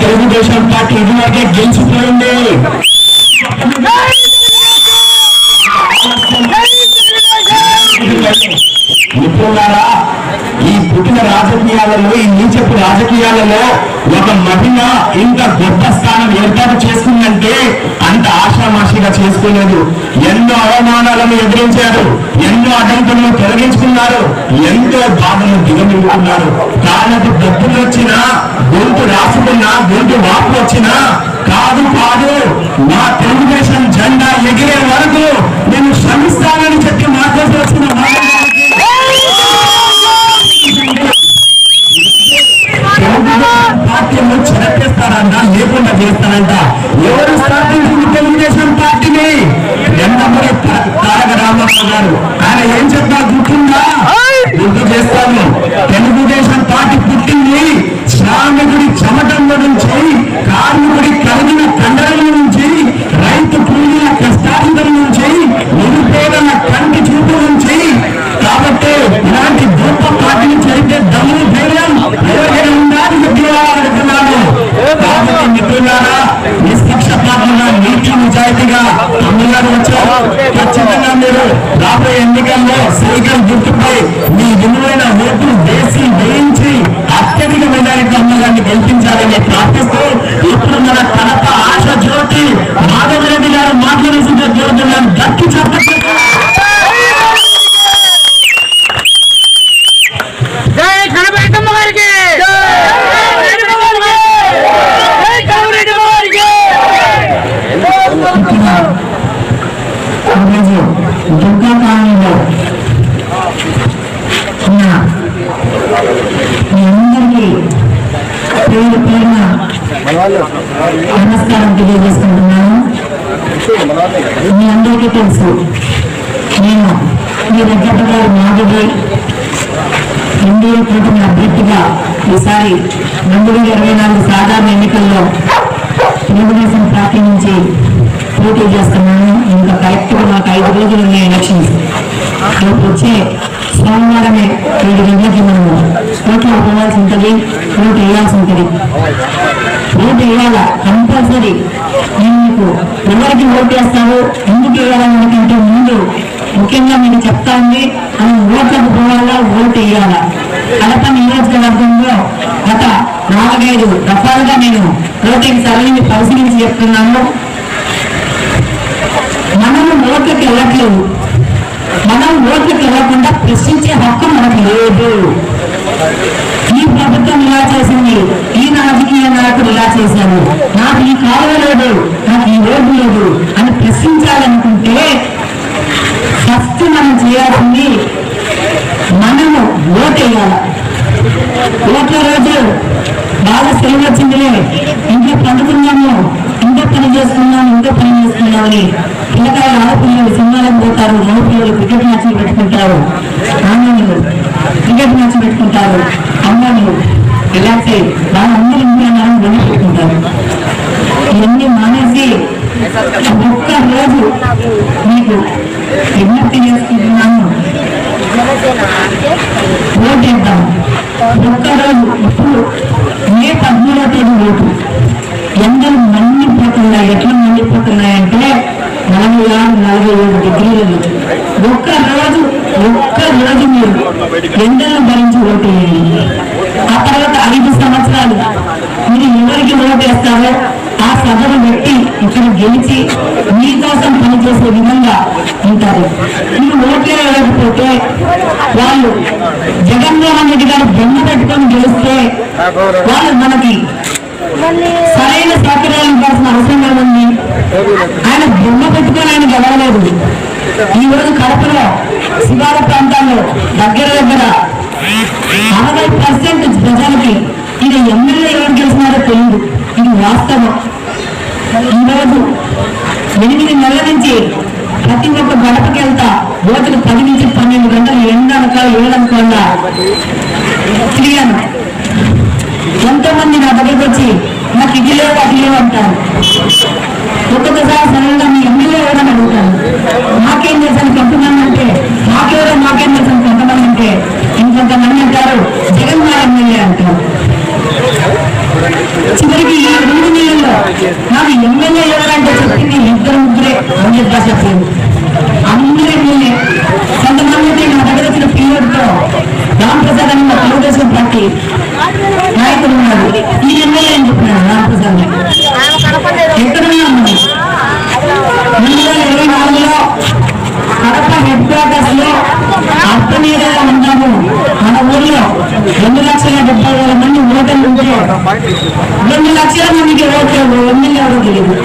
Telugu Desam party ఇదివరకే గెలిచిపోయింది ఇప్పుడు ఈ పుట్టిన రాజకీయాలలో ఈ నీచపు రాజకీయాలలో ఒక మహిళ ఇంత గొప్ప స్థానం ఏర్పాటు చేసుకుందంటే అంత ఆశామాషిగా చేసుకోలేదు. ఎన్నో అవమానాలను ఎదిరించారు. ఎన్నో అడ్డంకులను తొలగించుకున్నారు. ఎంతో బాధను దిగమింగుకున్నారు. కాళ్ళకు డబ్బులు వచ్చినా గొంతు రాసుకున్నా గొంతు వాపు వచ్చినా కాదు కాదు మా తెలుగుదేశం జెండా ఎగిరే వరకు నేను శ్రమిస్తానని చెప్పి గారు ఆయన ఏం చెప్పారు గుర్తుందా? గుర్తు చేస్తాను? తెలుగుదేశం పార్టీ పుట్టింది. శ్రామికుడి చెమటంలో రాబోయే ఎన్నికల్లో సైకిల్ గుర్తుపై మీ విలువైన ఓట్లు వేసి వేయించి అత్యధిక మెజారిటీ అమ్మగారిని గెలిపించాలని ప్రార్థిస్తూ ఇప్పుడు మన కడప ఆశ జ్యోతి మాధవరెడ్డి గారు మాట్లాడేసిన జ్యోతులను గట్టి చెప్పచ్చు జై కనబెట్టమ్మ గారికి జై కనబెట్టమ్మ గారికి జై కనబెట్టమ్మ గారికి ఈరోజు దుర్గా కాలనీలో ఉన్న మీ అందరికీ పేరు పేరున నమస్కారం తెలియజేసుకుంటున్నాను. మీ అందరికీ తెలుసు నేను మీ దగ్గర గారు మాధవి ఎన్డీఏ కూటమి అభ్యర్థిగా ఈసారి రెండు వేల ఇరవై నాలుగు సాధారణ ఎన్నికల్లో తెలుగుదేశం పార్టీ నుంచి పోటీ చేస్తున్నాను. కరెక్ట్గా మాకు ఐదు రోజులు ఉన్నాయి ఎలక్షన్స్ రేపు వచ్చే సోమవారమే ఏడు గంటలకి మనము ఓట్లు అవ్వాల్సి ఉంటుంది ఓటు వేయాల్సి ఉంటుంది ఓటు వేయాలా? కంపల్సరీ. నేను మీకు ఎవరికి ఓటు వేస్తావో ఎందుకు వేయాలనుకుంటే ముందు ముఖ్యంగా నేను చెప్తా ఉంది మనం ఓట్లకు పోవాలా ఓటు వేయాలా? కడప నియోజకవర్గంలో గత నాలుగైదు రకాలుగా నేను ఓటింగ్ సరళిని పరిశీలించి చెప్తున్నాను మనము ఓట్లకు మనం ఓట్లకు ఇవ్వకుండా ప్రశ్నించే హక్కు మనకు లేదు. ఈ ప్రభుత్వం ఇలా చేసింది ఈ రాజకీయ నాయకుడు ఇలా చేశారు నాకు ఈ కాలువ లేదు నాకు ఈ రోడ్డు లేదు అని ప్రశ్నించాలనుకుంటే ఫస్ట్ మనం చేయాల్సింది మనము ఓటేయాలి ఓట్ల రోజు బాగా సెలవు వచ్చిందిలే. ఇంట్లో పండుకున్నాము ఇంట్లో పని చేస్తున్నాము ఇంట్లో పని చేసుకున్నామని పిల్లకాయలు ఆడపిల్లలు సినిమాలకు పోతారు మగ పిల్లలు క్రికెట్ మ్యాచ్లు పెట్టుకుంటారు. ఆంగ్లంలో క్రికెట్ మ్యాచ్ పెట్టుకుంటారు. అమ్మాయిలు రిలాక్స్ అయ్యి బాగా అందరూ ఇంట్లో వెళ్ళి పెట్టుకుంటారు. ఇవన్నీ మానేసి ఒక్క రోజు మీకు విజ్ఞప్తి చేసుకుంటున్నాను. ఓటేద్దాం ఒక్కరోజు ఇప్పుడు మే పద్మూడో తేదీ ఓటు ఎండలు మండిపోతున్నాయి ఎట్లా మండిపోతున్నాయంటే నలభై నలభై ఏడు డిగ్రీలలో ఒక్క రోజు ఒక్క రోజు మీరు ఎండలను భరించి ఓటు వేయండి ఆ తర్వాత ఐదు సంవత్సరాలు మీరు ఎవరికి ఓటు వేస్తారో ఆ సభను పెట్టి ఇక్కడ గెలిచి మీకోసం పనిచేసే విధంగా ఉంటారు మీరు ఓట్లే వేయకపోతే వాళ్ళు జగన్మోహన్ రెడ్డి గారు బొమ్మ పెట్టుకొని గెలిస్తే వాళ్ళు మనకి సరైన సౌకర్యాలు ఇవ్వాల్సిన అవసరం ఏముంది? ఆయన బొమ్మ పెట్టుకొని ఆయన గెలవలేదు. ఈ రోజు కడపలో శివాల ప్రాంతాల్లో దగ్గర దగ్గర అరవై పర్సెంట్ ప్రజలకి ఇది ఎమ్మెల్యే ఎవరు గెలిచినారో తెలియదు. ఇది వాస్తవం. ఈరోజు ఎనిమిది నెలల నుంచి ప్రతి ఒక్క గడపకి వెళ్తా ఓటుకు పది నుంచి పన్నెండు గంటలు ఎండనక ఏడనుకోండా తిరిగాను. ఎంతో మంది నా దగ్గరికి వచ్చి నాకు ఇది లేవు అది లేవు అంటారు. ఒక్కొక్కసారి సడన్గా మీ ఎమ్మెల్యే ఎవరైనా అడుగుతాను మాకేం చేశాను కొంతమంది అంటే మాకెవరో మాకేం చేశాను కొంతమంది అంటే ఇంకొంతమంది అంటారు జగన్ మా ఎమ్మెల్యే అంటారు. చివరికి ఈ రెండు నెలల్లో నాకు ఎమ్మెల్యే ఎవరంటే చెప్పింది ఇద్దరు ముగ్గురే అని చెప్పేసి చెప్పారు అందరూ ఎమ్మెల్యే. కొంతమంది అయితే నా దగ్గర వచ్చిన పీరియడ్తో రామ్ ప్రసాద్ అని మా తెలుగుదేశం పార్టీ నాయకుడు ఉన్నాడు. ఈ ఎమ్మెల్యే అని చెప్పినాడు రామ్ ప్రసాద్. అర్థమీదగా ఉన్నాము మన ఊర్లో రెండు లక్షల డెబ్బై వేల మంది ఓటర్లు ఉంటే రెండు లక్షల మందికి ఓట్లు ఎమ్మెల్యే ఎవరో తెలియదు.